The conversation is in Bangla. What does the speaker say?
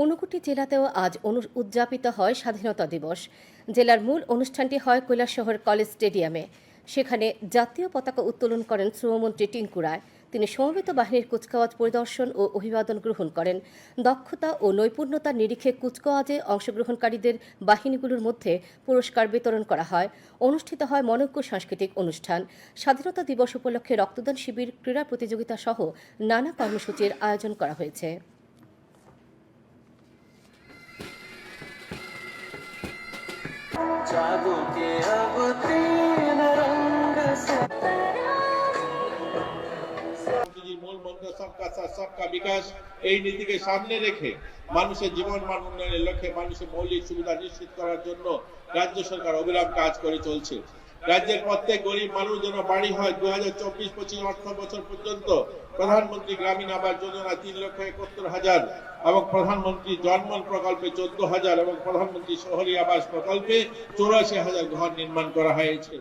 ঊনকোটি জেলাতেও আজ উদযাপিত হয় স্বাধীনতা দিবস। জেলার মূল অনুষ্ঠানটি হয় কৈলাসহর কলেজ স্টেডিয়ামে। সেখানে জাতীয় পতাকা উত্তোলন করেন শ্রমমন্ত্রী টিঙ্কু রায়। তিনি সমবেত বাহিনীর কুচকাওয়াজ পরিদর্শন ও অভিবাদন গ্রহণ করেন। দক্ষতা ও নৈপুণ্যতার নিরিখে কুচকাওয়াজে অংশগ্রহণকারীদের বাহিনীগুলোর মধ্যে পুরস্কার বিতরণ করা হয়। অনুষ্ঠিত হয় মনজ্ঞ সাংস্কৃতিক অনুষ্ঠান। স্বাধীনতা দিবস উপলক্ষে রক্তদান শিবির, ক্রীড়া প্রতিযোগিতা সহ নানা কর্মসূচির আয়োজন করা হয়েছে। जादू के अब तीन रंग से গান্ধীজির মূল মন্ত্র সবকা সাথ সবকা বিকাশ এই নীতিকে সামনে রেখে মানুষের জীবন মান উন্নয়নের লক্ষ্যে মানুষের মৌলিক সুবিধা নিশ্চিত করার জন্য রাজ্য সরকার অবিরাম কাজ করে চলছে রাজ্যের প্রত্যেক গরিব মানুষ যেন বাড়ি হয় দু হাজার চব্বিশ, পঁচিশ অর্থ বছর পর্যন্ত। প্রধানমন্ত্রী গ্রামীণ আবাস যোজনা তিন লক্ষ একাত্তর হাজার এবং প্রধানমন্ত্রী জনমন প্রকল্পে চোদ্দ হাজার এবং প্রধানমন্ত্রী শহরী আবাস প্রকল্পে চৌরাশি হাজার ঘর নির্মাণ করা হয়েছে।